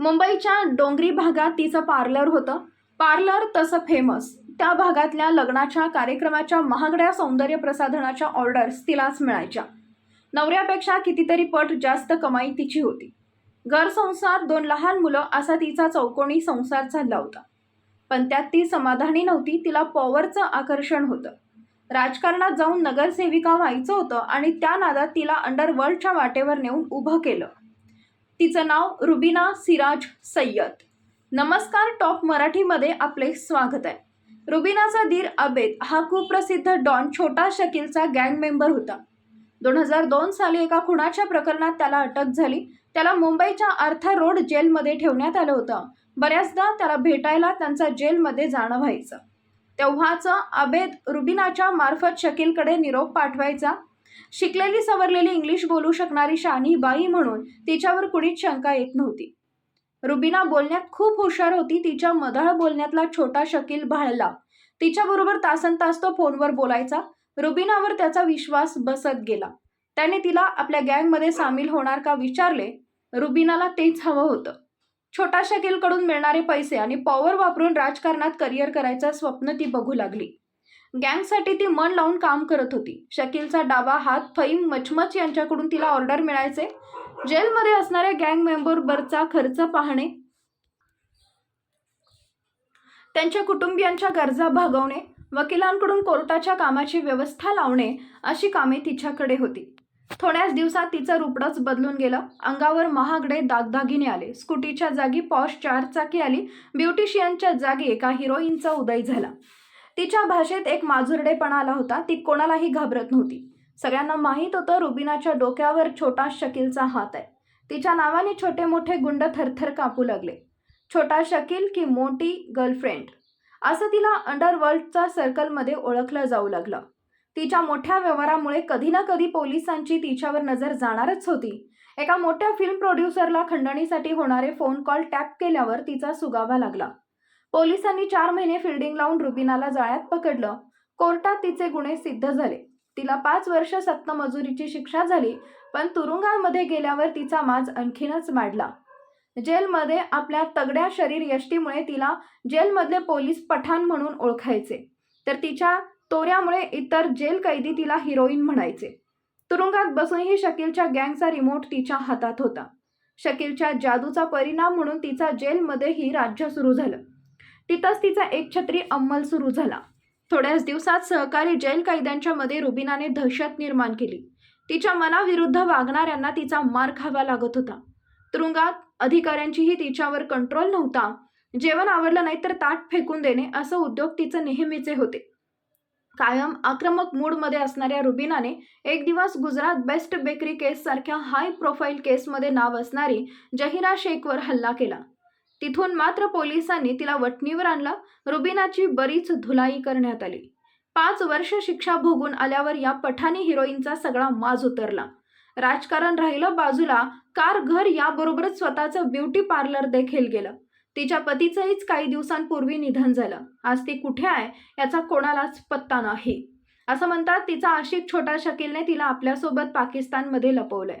मुंबईच्या डोंगरी भागात तिचं पार्लर होतं. पार्लर तसं फेमस त्या भागातल्या लग्नाच्या कार्यक्रमाच्या महागड्या सौंदर्य प्रसाधनाच्या ऑर्डर्स तिलाच मिळायच्या. नवऱ्यापेक्षा कितीतरी पट जास्त कमाई तिची होती. घरसंसार दोन लहान मुलं असा तिचा चौकोनी संसार चालला होता. पण त्यात ती समाधानी नव्हती तिला पॉवरचं आकर्षण होतं. राजकारणात जाऊन नगरसेविका व्हायचं होतं आणि त्या नादात तिला अंडरवर्ल्डच्या वाटेवर नेऊन उभं केलं. तिचं नाव रुबिना सिराज सय्यद. नमस्कार टॉप मराठीमध्ये आपले स्वागत आहे. रुबिनाचा दीर अबेद हा कुप्रसिद्ध डॉन छोटा शकीलचा गँग मेंबर होता. दोन हजार दोन साली एका खुणाच्या प्रकरणात त्याला अटक झाली. त्याला मुंबईच्या आर्थर रोड जेलमध्ये ठेवण्यात आलं होतं. बऱ्याचदा त्याला भेटायला त्यांचा जेलमध्ये जाणं व्हायचं. तेव्हाचं अबेद रुबिनाच्या मार्फत शकीलकडे निरोप पाठवायचा शिकलेली सवरलेली इंग्लिश बोलू शकणारी शानी बाई म्हणून तिच्यावर कुणीच शंका येत नव्हती. रुबिना बोलण्यात खूप हुशार होती तिच्या मधाळ बोलण्यातला छोटा शकील भाळला. तिच्याबरोबर तासन तास तो फोनवर बोलायचा. रुबिनावर त्याचा विश्वास बसत गेला. त्याने तिला आपल्या गँगमध्ये सामील होणार का विचारले रुबिनाला तेच हवं होतं. छोटा शकीलकडून मिळणारे पैसे आणि पॉवर वापरून राजकारणात करिअर करायचं स्वप्न ती बघू लागली. गँगसाठी ती मन लावून काम करत होती. शकीलचा डावा हात फईम मचमच यांच्याकडून तिला ऑर्डर मिळायचे. जेलमध्ये असणाऱ्या गँग मेंबरवरचा खर्च पाहणे. त्यांच्या कुटुंबियांच्या गरजा भागवणे. वकिलांकडून कोर्टाच्या कामाची व्यवस्था लावणे अशी कामे तिच्याकडे होती. थोड्याच दिवसात तिचं रुपडच बदलून गेलं. अंगावर महागडे दागदागिने आले. स्कूटीच्या जागी पॉश चारचाकी आली. ब्युटिशियनच्या जागी एका हिरोईनचा उदय झाला. तिच्या भाषेत एक माजुरडेपणा आला होता. ती कोणालाही घाबरत नव्हती. सगळ्यांना माहीत होतं रुबिनाच्या डोक्यावर छोटा शकीलचा हात आहे. तिच्या नावाने छोटे मोठे गुंड थरथर कापू लागले. छोटा शकील की मोठी गर्लफ्रेंड? असं तिला अंडरवर्ल्डचा सर्कलमध्ये ओळखलं जाऊ लागलं. तिच्या मोठ्या व्यवहारामुळे कधी ना कधी पोलिसांची तिच्यावर नजर जाणारच होती. एका मोठ्या फिल्म प्रोड्युसरला खंडणीसाठी होणारे फोन कॉल टॅप केल्यावर तिचा सुगावा लागला. पोलिसांनी चार महिने फिल्डिंग लावून रुबिनाला जाळ्यात पकडलं. कोर्टात तिचे गुन्हे सिद्ध झाले. तिला पाच वर्ष सत्त मजुरीची शिक्षा झाली पण तुरुंगामध्ये गेल्यावर तिचा माज आणखीनच वाढला. जेलमध्ये आपल्या तगड्या शरीर यष्टीमुळे तिला जेलमधले पोलीस पठाण म्हणून ओळखायचे तर तिच्या तोऱ्यामुळे इतर जेल कैदी तिला हिरोईन म्हणायचे. तुरुंगात बसूनही शकीलच्या गँगचा रिमोट तिच्या हातात होता. शकीलच्या जादूचा परिणाम म्हणून तिचा जेलमध्येही राज्य सुरू झालं. तिथंच तिचा एकछत्री अंमल सुरू झाला. थोड्याच दिवसात सहकारी जेल कैद्यांच्या मध्ये रुबिनाने दहशत निर्माण केली. तिच्या मनाविरुद्ध वागणाऱ्यांना तिचा मार खावा लागत होता. तुरुंगात अधिकाऱ्यांचीही तिच्यावर कंट्रोल नव्हता. जेवण आवडलं नाही तर ताट फेकून देणे असं उद्योग तिचं नेहमीचे होते. कायम आक्रमक मूडमध्ये असणाऱ्या रुबिनाने एक दिवस गुजरात बेस्ट बेकरी केस सारख्या हाय प्रोफाईल केसमध्ये नाव असणारी जहिरा शेखवर हल्ला केला. तिथून मात्र पोलिसांनी तिला वटणीवर आणला. रुबिनाची बरीच धुलाई करण्यात आली. पाच वर्ष शिक्षा भोगून आल्यावर या पठाणी हिरोईनचा सगळा माज उतरला. राजकारण राहिलं बाजूला कार घर याबरोबरच स्वतःचं ब्युटी पार्लर देखील गेलं. तिच्या पतीचंहीच काही दिवसांपूर्वी निधन झालं. आज ती कुठे आहे याचा कोणालाच पत्ता नाही. असं म्हणतात तिचा आशिक छोटा शकीलने तिला आपल्यासोबत पाकिस्तानमध्ये लपवलंय.